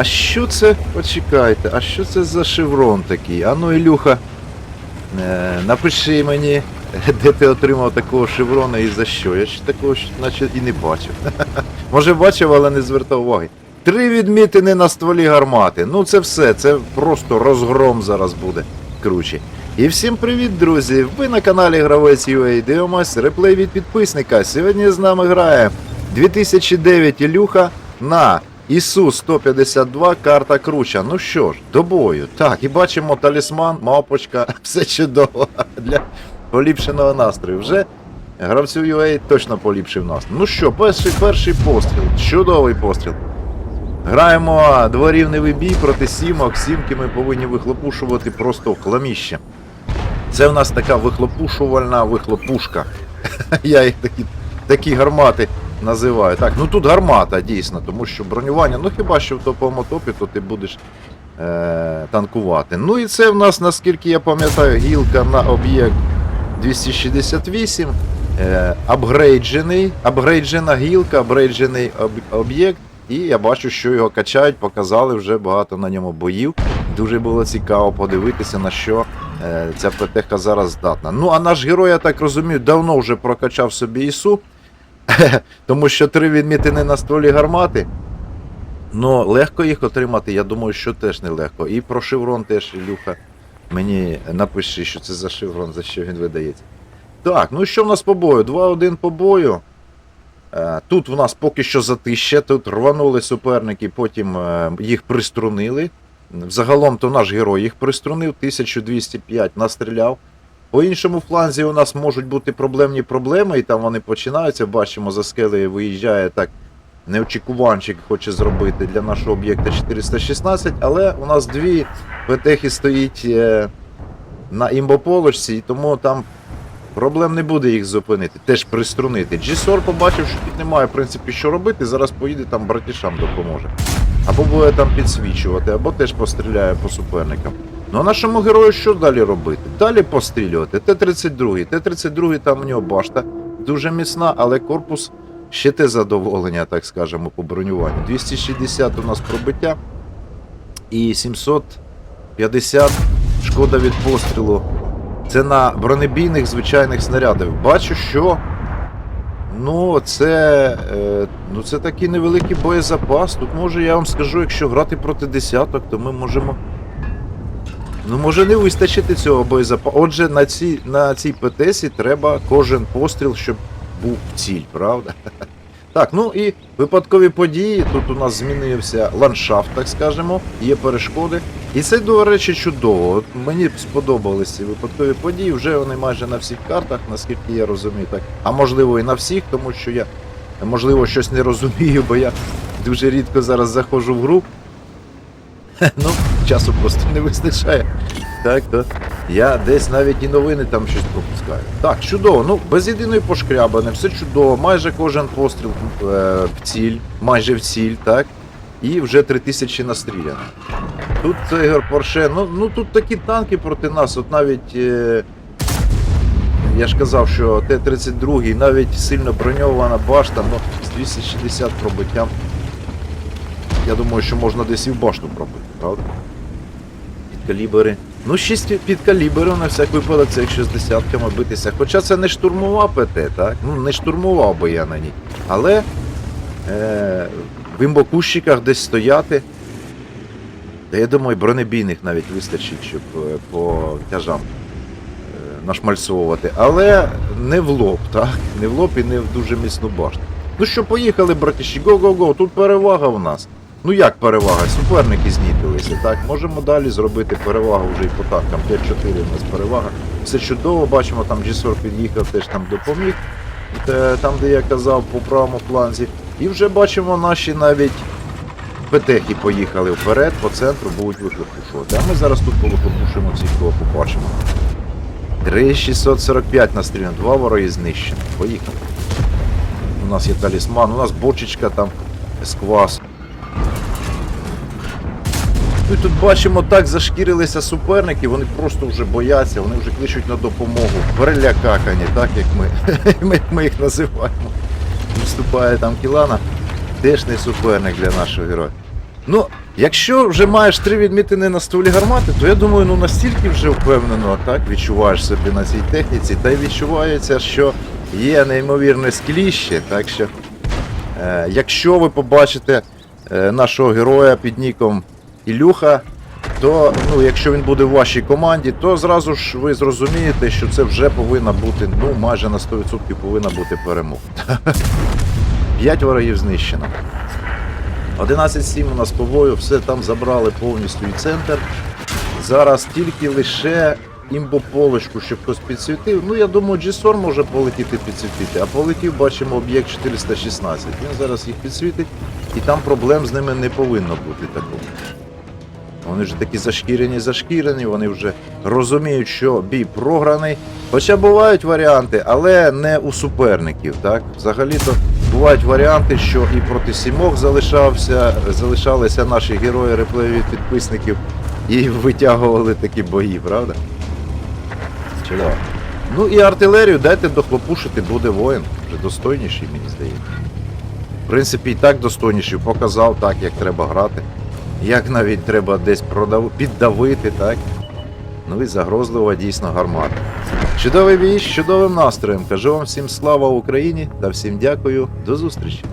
А що це? Почекайте, а що це за шеврон такий? Ану, Ілюха, е, напиши мені, де ти отримав такого шеврона і за що. Я ще такого наче і не бачив. Може бачив, але не звертав уваги. Три відмітини на стволі гармати. Ну це все, це просто розгром зараз буде круче. І всім привіт, друзі! Ви на каналі Гравець UA дивимось реплей від підписника. Сьогодні з нами грає 2009 Ілюха на ІСУ 152 карта круча. Ну що ж, до бою. Так, і бачимо талісман, мавпочка, все чудово для поліпшеного настрою. Вже гравцю UA точно поліпшив настрій. Ну що, перший, перший постріл. Чудовий постріл. Граємо дворівневий бій проти сімок. Сімки ми повинні вихлопушувати просто в хламіще. Це в нас така вихлопушувальна вихлопушка. Я їх такі, такі гармати називаю. Так, ну тут гармата дійсно, тому що бронювання, ну хіба що в топовому топі, то ти будеш е- танкувати. Ну і це в нас, наскільки я пам'ятаю, гілка на об'єкт 268. Е- апгрейджений, апгрейджена гілка, апгрейджений об'єкт. І я бачу, що його качають, показали вже багато на ньому боїв. Дуже було цікаво подивитися, на що е, ця ПТХ зараз здатна. Ну, а наш герой, я так розумію, давно вже прокачав собі ІСУ, тому що три відмітини на стволі гармати. Ну, легко їх отримати, я думаю, що теж не легко. І про шеврон теж, Ілюха, мені напиши, що це за шеврон, за що він видається. Так, ну що в нас по бою? 2-1 по бою. Е, Тут в нас поки що затище, тут рванули суперники, потім е, їх приструнили. Взагалом то наш герой їх приструнив, 1205 настріляв. По іншому фланзі у нас можуть бути проблемні проблеми, і там вони починаються. Бачимо, за скелею виїжджає так. Неочікуванчик хоче зробити для нашого об'єкта 416, але у нас дві ПТХи стоїть е, на імбополочці, і тому там Проблем не буде їх зупинити, теж приструнити. G-SOR побачив, що тут немає, в принципі, що робити, зараз поїде там братішам допоможе. Або буде там підсвічувати, або теж постріляє по суперникам. Ну а нашому герою що далі робити? Далі пострілювати. Т-32. Т-32 там у нього башта дуже міцна, але корпус ще те задоволення, так скажемо, по бронюванню. 260 у нас пробиття і 750 шкода від пострілу. Це на бронебійних звичайних снарядах. Бачу, що ну це, е, ну, це такий невеликий боєзапас. Тут може я вам скажу, якщо грати проти десяток, то ми можемо. Ну, може не вистачити цього боєзапасу. Отже, на цій, на цій ПТСі треба кожен постріл, щоб був ціль, правда? Так, ну і випадкові події. Тут у нас змінився ландшафт, так скажемо, є перешкоди. І це, до речі, чудово. От мені сподобались ці випадкові події. Вже вони майже на всіх картах, наскільки я розумію, так. А можливо і на всіх, тому що я можливо щось не розумію, бо я дуже рідко зараз заходжу в гру. Ну, часу просто не вистачає. Так, то я десь навіть і новини там щось пропускаю. Так, чудово. Ну, без єдиної пошкрябани, все чудово. Майже кожен постріл е, в ціль, майже в ціль, так. І вже 3000 настріляно. Тут е, Ігор Порше, ну, ну тут такі танки проти нас, от навіть. Е, я ж казав, що Т-32 навіть сильно броньована башта, ну, з 260 пробиттям. Я думаю, що можна десь і в башту пробити, правда? Підкалібери. Ну, 6 підкаліберів на всяк випадок, це якщо з десятками битися. Хоча це не штурмова ПТ, так? Ну, не штурмував би я на ній. Але е, в імбокущиках десь стояти. Та я думаю, бронебійних навіть вистачить, щоб е, по тяжам е, нашмальцовувати. Але не в лоб, так? Не в лоб і не в дуже міцну башту. Ну що, поїхали, братіші, го-го-го, тут перевага в нас. Ну як перевага? Суперники знітилися, так? Можемо далі зробити перевагу вже і по танкам. 5-4 у нас перевага. Все чудово, бачимо, там G-SOR під'їхав, теж там допоміг. Е, Там, де я казав, по правому фланзі. І вже бачимо наші навіть ПТХи поїхали вперед, по центру будуть вихлопушувати. А ми зараз тут повихлопушимо всіх, кого побачимо. 3645 настріляно, два вороги знищено. Поїхали. У нас є талісман, у нас бочечка там з квасу. Ми тут бачимо, так зашкірилися суперники, вони просто вже бояться, вони вже кличуть на допомогу. Перелякакані, так як ми, ми, ми їх називаємо. Вступає там Кілана, теж не суперник для нашого героя. Ну, Якщо вже маєш три відмітини на стволі гармати, то я думаю, ну настільки вже впевнено так відчуваєш собі на цій техніці, та й відчувається, що є неймовірне скліще. Так що, е, якщо ви побачите е, нашого героя під ніком Ілюха, то ну, якщо він буде в вашій команді, то зразу ж ви зрозумієте, що це вже повинна бути, ну майже на 100% повинна бути перемога. П'ять ворогів знищено. 11-7 у нас по бою, все там забрали повністю і центр. Зараз тільки лише імбополочку, щоб хтось підсвітив. Ну, я думаю, G-Storm може полетіти підсвітити, а полетів, бачимо, об'єкт 416. Він зараз їх підсвітить, і там проблем з ними не повинно бути такого. Вони вже такі зашкірені, зашкірені, вони вже розуміють, що бій програний. Хоча бувають варіанти, але не у суперників. Так? Взагалі-то бувають варіанти, що і проти сімох залишався, залишалися наші герої реплеєві підписників і витягували такі бої, правда? Чудово. Ну і артилерію дайте дохлопушити, буде воїн. Вже достойніший, мені здається. В принципі, і так достойніший, показав так, як треба грати. Як навіть треба десь продав... піддавити, так? Ну і загрозлива дійсно гармата. Чудовий бій з чудовим настроєм. Кажу вам всім слава Україні та всім дякую. До зустрічі!